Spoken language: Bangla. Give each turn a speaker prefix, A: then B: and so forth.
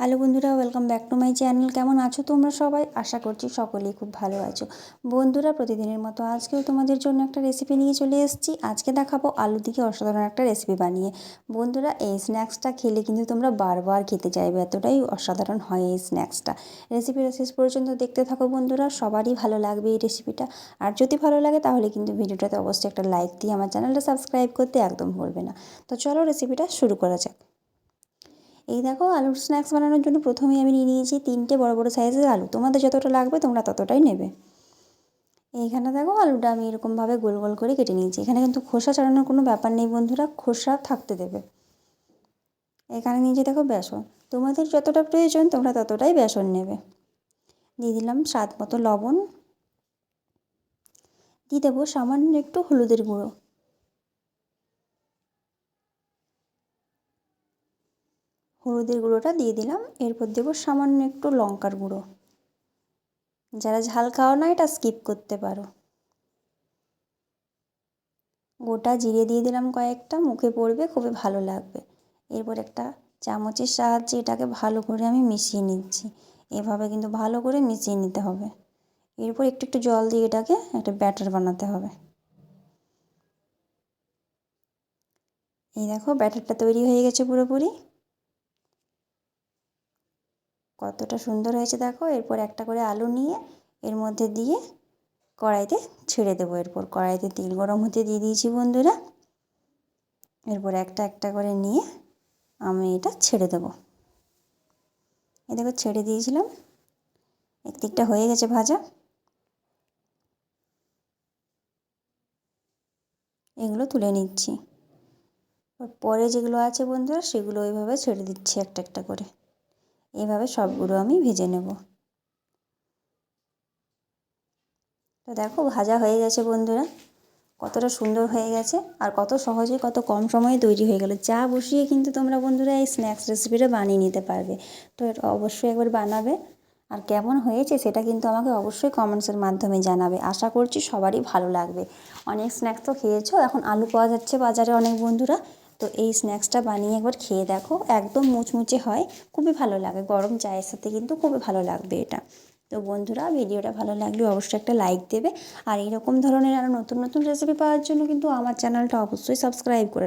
A: হ্যালো বন্ধুরা welcome back to my channel কেমন আছো তোমরা সবাই? আশা করছি সকলেই খুব ভালো আছো। বন্ধুরা, প্রতিদিনের মতো আজকেও তোমাদের জন্য একটা রেসিপি নিয়ে চলে এসেছি। আজকে দেখাবো আলু দিকে অসাধারণ একটা রেসিপি বানিয়ে। বন্ধুরা, এই স্ন্যাক্সটা খেলে কিন্তু তোমরা বারবার খেতে চাইবে। এতটাই অসাধারণ হয় এই স্ন্যাক্সটা রেসিপিটা শেষ পর্যন্ত দেখতে থাকো বন্ধুরা, সবারই ভালো লাগবে এই রেসিপিটা আর যদি ভালো লাগে, তাহলে কিন্তু ভিডিওটাতে অবশ্যই একটা লাইক দিয়ে আমার চ্যানেলটা সাবস্ক্রাইব করতে একদম ভুলবে না। তো চলো রেসিপিটা শুরু করা যাক। এই দেখো আলুর স্ন্যাক্স বানানোর জন্য প্রথমেই আমি নিয়ে নিয়েছি তিনটে বড় বড় সাইজের আলু। তোমাদের যতটা লাগবে তোমরা ততটাই নেবে। এইখানে দেখো আলুটা আমি এরকমভাবে গোল গোল করে কেটে নিয়েছি। এখানে কিন্তু খোসা ছাড়ানোর কোনো ব্যাপার নেই বন্ধুরা, খোসা থাকতে দেবে। এখানে নিয়েছি দেখো বেসন। তোমাদের যতটা প্রয়োজন তোমরা ততটাই বেসন নেবে। দিয়ে দিলাম স্বাদ মতো লবণ। দিয়ে দেবো সামান্য একটু হলুদের গুঁড়ো। হলুদের গুঁড়োটা দিয়ে দিলাম। এরপর দেবো সামান্য একটু লঙ্কার গুঁড়ো। যারা ঝাল খাওয়া না, এটা স্কিপ করতে পারো। গোটা জিরে দিয়ে দিলাম কয়েকটা, মুখে পড়বে, খুবই ভালো লাগবে। এরপর একটা চামচের সাহায্যে এটাকে ভালো করে আমি মিশিয়ে নিচ্ছি। এভাবে কিন্তু ভালো করে মিশিয়ে নিতে হবে। এরপর একটু একটু জল দিয়ে এটাকে একটা ব্যাটার বানাতে হবে। এই দেখো, ব্যাটারটা তৈরি হয়ে গেছে পুরোপুরি। কতটা সুন্দর হয়েছে দেখো। এরপর একটা করে আলু নিয়ে এর মধ্যে দিয়ে কড়াইতে ছেড়ে দেবো। এরপর কড়াইতে তেল গরম হতে দিয়ে দিয়েছি বন্ধুরা। এরপর একটা একটা করে নিয়ে আমি এটা ছেড়ে দেবো। এ দেখো ছেড়ে দিয়েছিলাম। একদিকটা হয়ে গেছে ভাজা। এগুলো তুলে নিচ্ছি। পরে যেগুলো আছে বন্ধুরা, সেগুলো ওইভাবে ছেড়ে দিচ্ছি একটা একটা করে। এভাবে সবগুলো আমি ভেজে নেব। তো দেখো, ভাজা হয়ে গেছে বন্ধুরা। কতটা সুন্দর হয়ে গেছে আর কত সহজে কত কম সময়ে তৈরি হয়ে গেল। চা বসিয়ে কিন্তু তোমরা বন্ধুরা এই স্ন্যাক্স রেসিপিটা বানিয়ে নিতে পারবে। তো অবশ্যই একবার বানাবে। আর কেমন হয়েছে সেটা কিন্তু আমাকে অবশ্যই কমেন্টসের মাধ্যমে জানাবে। আশা করছি সবারই ভালো লাগবে। অনেক স্ন্যাক্স তো খেয়েছো, এখন আলু পাওয়া যাচ্ছে বাজারে অনেক বন্ধুরা। তো এই স্ন্যাক্সটা বানিয়ে একবার খেয়ে দেখো। একদম মুচমুচে হয়, খুবই ভালো লাগে। গরম চায়ের সাথে কিন্তু খুবই ভালো লাগবে এটা। তো বন্ধুরা, ভিডিওটা ভালো লাগলে অবশ্যই একটা লাইক দেবে। আর এরকম ধরনের আরও নতুন নতুন রেসিপি পাওয়ার জন্য কিন্তু আমার চ্যানেলটা অবশ্যই সাবস্ক্রাইব করে